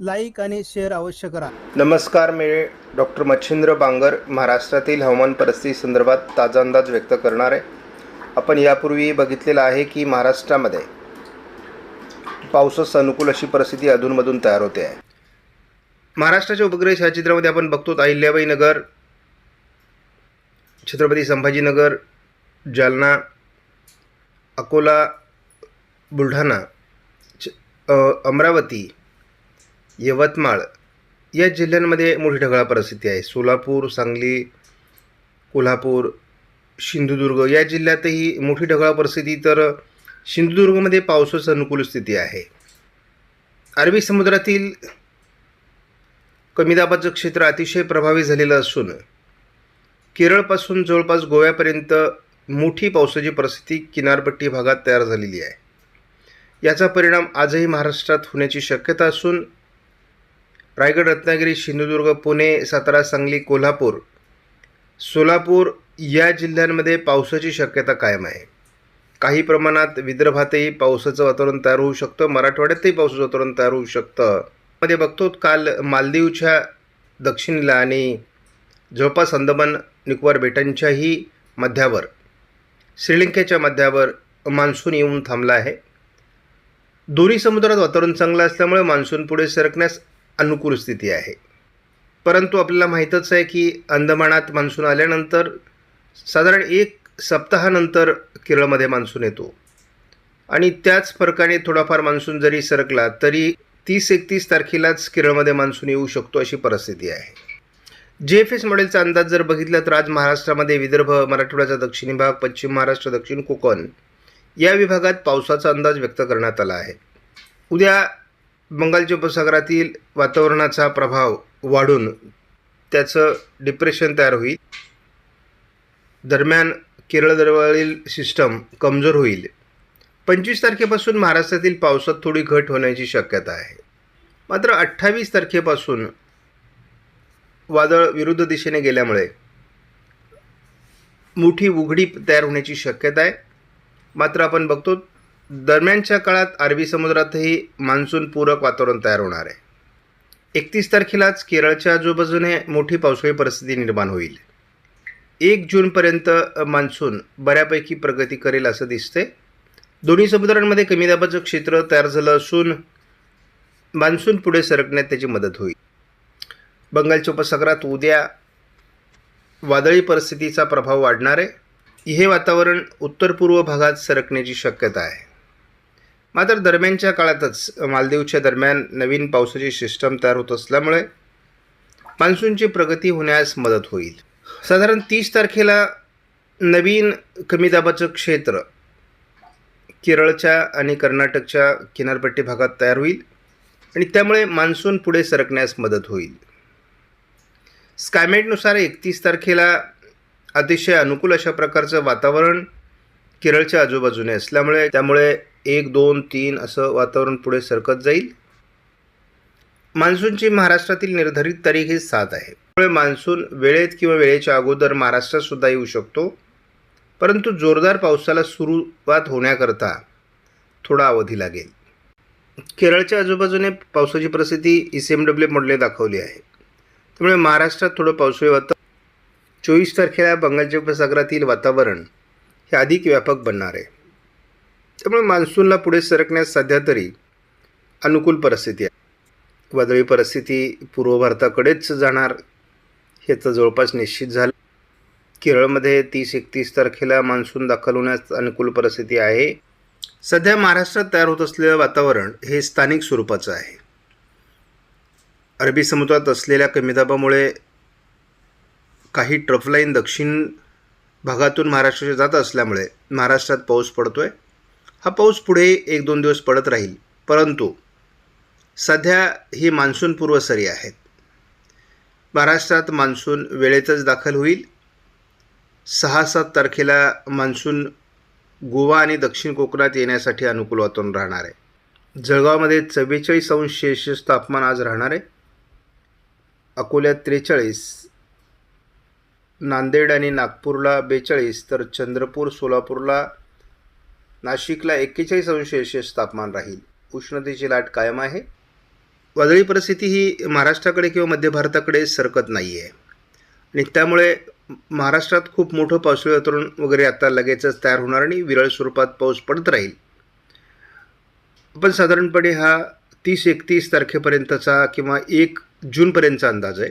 Like आणि share अवश्य करा. नमस्कार मी डॉक्टर मच्छिंद्र बांगर महाराष्ट्रातील हवामान परिस्थिती संदर्भात ताजा अंदाज व्यक्त करणार आहे. आपण यापूर्वी बघितलेलं आहे की महाराष्ट्रामध्ये पावसास अनुकूल अशी परिस्थिती अधूनमधून तयार होते आहे. महाराष्ट्राच्या उपग्रह छायाचित्रामध्ये आपण बघतो अहिल्याबाई नगर छत्रपती संभाजीनगर जालना अकोला बुलढाणा अमरावती यवतमाळ या जिल्ह्यांमध्ये मोठी ढगाळ परिस्थिती आहे. सोलापूर सांगली कोल्हापूर सिंधुदुर्ग या जिल्ह्यातही मोठी ढगाळ परिस्थिती. तर सिंधुदुर्गमध्ये पावसाचं अनुकूल स्थिती आहे. अरबी समुद्रातील कमी दाबाचं क्षेत्र अतिशय प्रभावी झालेलं असून केरळपासून जवळपास गोव्यापर्यंत मोठी पावसाची परिस्थिती किनारपट्टी भागात तयार झालेली आहे. याचा परिणाम आजही महाराष्ट्रात होण्याची शक्यता असून रायगड रत्नागिरी सिंधुदुर्ग पुणे सातारा सांगली कोल्हापूर सोलापूर या जिल्ह्यांमध्ये पावसाची शक्यता कायम आहे. काही प्रमाणात विदर्भातही पावसाचं वातावरण तयार होऊ शकतं मराठवाड्यातही पावसाचं वातावरण तयार होऊ शकतं. मध्ये बघतो काल मालदीवच्या दक्षिणेला आणि जवळपास अंदमान निकोबार बेटांच्याही मध्यावर श्रीलंकेच्या मध्यावर मान्सून येऊन थांबला आहे. दोन्ही समुद्रात वातावरण चांगलं असल्यामुळे मान्सून पुढे सरकण्यास अनुकूल स्थिती आहे. परंतु आपल्याला माहीतच आहे की अंदमानात मान्सून आल्यानंतर साधारण एक सप्ताहानंतर केरळमध्ये मान्सून येतो. आणि त्याच फरकाने थोडाफार मान्सून जरी सरकला तरी तीस एकतीस तारखेलाच केरळमध्ये मान्सून येऊ शकतो अशी परिस्थिती आहे. जे एफ एस मॉडेलचा अंदाज जर बघितला तर आज महाराष्ट्रामध्ये विदर्भ मराठवाड्याचा दक्षिणी भाग पश्चिम महाराष्ट्र दक्षिण कोकण या विभागात पावसाचा अंदाज व्यक्त करण्यात आला आहे. उद्या बंगालच्या उपसागरातील वातावरणाचा प्रभाव वाढून त्याचं डिप्रेशन तयार होईल. दरम्यान केरळजवळील सिस्टम कमजोर होईल. पंचवीस तारखेपासून महाराष्ट्रातील पावसात थोडी घट होण्याची शक्यता आहे. मात्र अठ्ठावीस तारखेपासून वादळ विरुद्ध दिशेने गेल्यामुळे मोठी उघडी तयार होण्याची शक्यता आहे. मात्र आपण बघतो दरम्यानच्या काळात अरबी समुद्रातही मान्सून पूरक वातावरण तयार होणार आहे. एकतीस तारखेलाच केरळच्या आजूबाजूने मोठी पावसाळी परिस्थिती निर्माण होईल. एक जूनपर्यंत मान्सून बऱ्यापैकी प्रगती करेल असं दिसते दोन्ही समुद्रांमध्ये कमी दाबाचं क्षेत्र तयार झालं असून मान्सून पुढे सरकण्यात त्याची मदत होईल. बंगालच्या उपसागरात उद्या वादळी परिस्थितीचा प्रभाव वाढणार आहे. हे वातावरण उत्तर पूर्व भागात सरकण्याची शक्यता आहे. मात्र दरम्यानच्या काळातच मालदीवच्या दरम्यान नवीन पावसाची सिस्टम तयार होत असल्यामुळे मान्सूनची प्रगती होण्यास मदत होईल. साधारण तीस तारखेला नवीन कमी दाबाचं क्षेत्र केरळच्या आणि कर्नाटकच्या किनारपट्टी भागात तयार होईल आणि त्यामुळे मान्सून पुढे सरकण्यास मदत होईल. स्कायमेटनुसार एकतीस तारखेला अतिशय अनुकूल अशा प्रकारचं वातावरण केरळच्या आजूबाजूने असल्यामुळे त्यामुळे एक दोन तीन असं वातावरण पुढे सरकत जाईल. मान्सूनची महाराष्ट्रातील निर्धारित तारीख ही सात आहे. त्यामुळे मान्सून वेळेत किंवा वेळेच्या अगोदर महाराष्ट्रातसुद्धा येऊ शकतो. परंतु जोरदार पावसाला सुरुवात होण्याकरता थोडा अवधी लागेल. केरळच्या आजूबाजूने पावसाची परिस्थिती ई सी एम डब्ल्यू मॉडले दाखवली आहे. त्यामुळे महाराष्ट्रात थोडं पावसाळी वातावरण. चोवीस तारखेला बंगालच्या उपसागरातील वातावरण हे अधिक व्यापक बनणार आहे. त्यामुळे मान्सूनला पुढे सरकण्यास सध्या तरी अनुकूल परिस्थिती आहे. वादळी परिस्थिती पूर्व भारताकडेच जाणार हे तर जवळपास निश्चित झालं. केरळमध्ये तीस एकतीस तारखेला मान्सून दाखल होण्यास अनुकूल परिस्थिती आहे. सध्या महाराष्ट्रात तयार होत असलेलं वातावरण हे स्थानिक स्वरूपाचं आहे. अरबी समुद्रात असलेल्या कमी दाबामुळे काही ट्रफलाईन दक्षिण भागातून महाराष्ट्राच्या जात असल्यामुळे महाराष्ट्रात पाऊस पडतो आहे हा पाऊस पुढे एक दोन दिवस पडत राहील. परंतु सध्या ही मान्सूनपूर्व सरी आहेत. महाराष्ट्रात मान्सून वेळेतच दाखल होईल. सहा सात तारखेला मान्सून गोवा आणि दक्षिण कोकणात येण्यासाठी अनुकूल वातावरण राहणार आहे. जळगावमध्ये चव्वेचाळीस अंश सेल्शियस तापमान आज राहणार आहे. अकोल्यात त्रेचाळीस नांदेड आणि नागपूरला बेचाळीस तर चंद्रपूर सोलापूरला नाशिकला एक्केचाळीस अंश सेल्शियस तापमान राहील. उष्णतेची लाट कायम आहे. वादळी परिस्थिती ही महाराष्ट्राकडे किंवा मध्य भारताकडे सरकत नाही आहे आणि त्यामुळे महाराष्ट्रात खूप मोठं पावसाळी वातावरण वगैरे आता लगेचच तयार होणार आणि विरळ स्वरूपात पाऊस पडत राहील. पण साधारणपणे हा तीस एकतीस तारखेपर्यंतचा किंवा एक जूनपर्यंतचा अंदाज आहे.